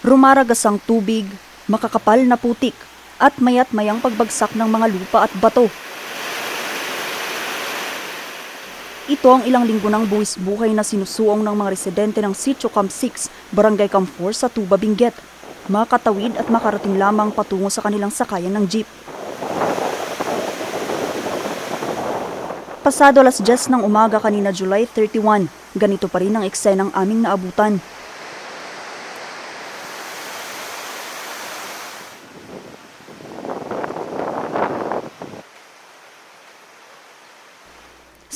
Rumaragas ang tubig, makakapal na putik, at mayat mayang pagbagsak ng mga lupa at bato. Ito ang ilang linggo ng buwis buhay na sinusuong ng mga residente ng Sitio Camp 6, Barangay Camp 4 sa Tuba Benguet. Makatawid at makarating lamang patungo sa kanilang sakayan ng jeep. Pasado alas 10 ng umaga kanina July 31, ganito pa rin ang eksenang aming naabutan.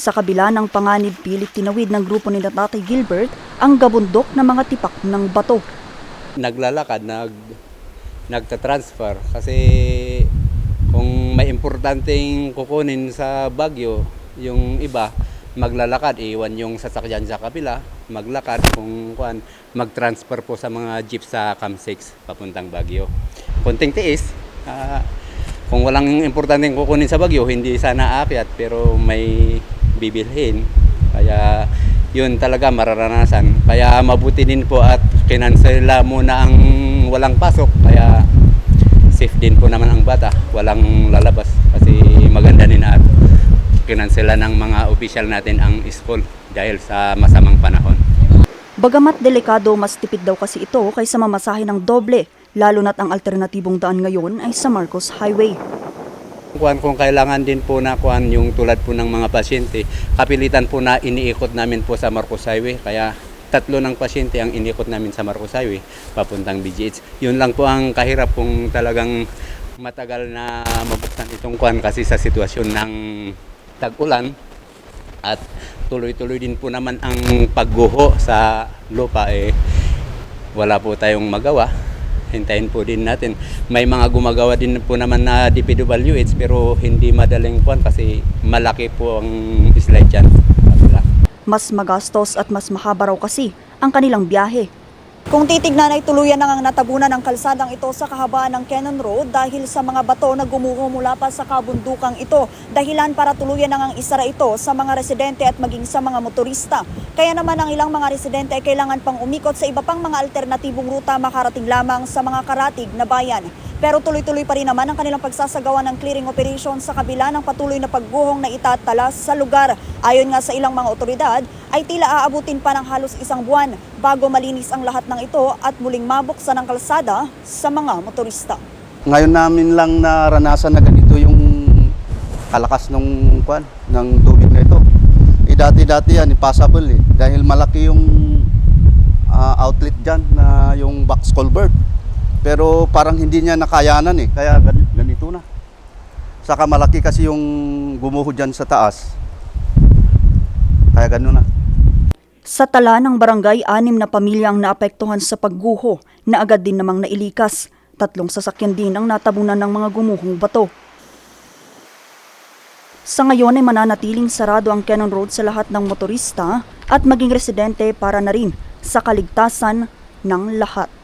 Sa kabila ng panganib pilit tinawid ng grupo ni Tatay Gilbert ang gabundok na mga tipak ng bato. naglalakad, nag nagta-transfer kasi kung may importanteng kukunin sa Baguio, yung iba maglalakad, iwan yung sasakyan sa kabila, maglakad kung kuan, mag-transfer po sa mga jeep sa Cam 6 papuntang Baguio. Kunting tiis, ah, kung walang importanteng kukunin sa Baguio, hindi sana aakyat pero may bibilhin. Kaya yun talaga mararanasan. Kaya mabuti din po at kinansela muna ang walang pasok. Kaya safe din po naman ang bata. Walang lalabas kasi maganda din at kinansela ng mga opisyal natin ang school dahil sa masamang panahon. Bagamat delikado, mas tipid daw kasi ito kaysa mamasahe ng doble, lalo na't ang alternatibong daan ngayon ay sa Marcos Highway. Kuan kung kailangan din po na kuan yung tulad po ng mga pasyente, kapilitan po na iniikot namin po sa Marcos Highway kaya tatlo ng pasyente ang inikot namin sa Marcos Highway papuntang BGH. Yun lang po ang kahirap kung talagang matagal na mabuksan itong kuan kasi sa sitwasyon ng tag-ulan. At tuloy-tuloy din po naman ang pagguho sa lupa eh wala po tayong magawa hintayin po din natin. May mga gumagawa din po naman na DPWH pero hindi madaling kuan kasi malaki po ang slide. Wala. Mas magastos at mas mahaba raw kasi ang kanilang biyahe. Kung titignan ay tuluyan na ngang natabunan ng kalsadang ito sa kahabaan ng Cannon Road dahil sa mga bato na gumuho mula pa sa kabundukang ito. Dahilan para tuluyan na ngang isara ito sa mga residente at maging sa mga motorista. Kaya naman ang ilang mga residente ay kailangan pang umikot sa iba pang mga alternatibong ruta makarating lamang sa mga karatig na bayan. Pero tuloy-tuloy pa rin naman ang kanilang pagsasagawa ng clearing operation sa kabila ng patuloy na pagguhong na itatalas sa lugar. Ayon nga sa ilang mga otoridad, ay tila aabutin pa ng halos isang buwan bago malinis ang lahat ng ito at muling mabuksan ang kalsada sa mga motorista. Ngayon namin lang naranasan na ganito yung kalakas ng kwan ng tubig na ito. Eh, dati-dati yan, impossible eh. Dahil malaki yung ah, outlet dyan na yung box culvert. Pero parang hindi niya nakayanan eh. Kaya gan- ganito na. Saka malaki kasi yung gumuho dyan sa taas. Kaya gano'n na. Sa tala ng barangay, anim na pamilya ang naapektuhan sa pagguho na agad din namang nailikas. Tatlong sasakyan din ang natabunan ng mga gumuhong bato. Sa ngayon ay mananatiling sarado ang Cannon Road sa lahat ng motorista at maging residente para na rin sa kaligtasan ng lahat.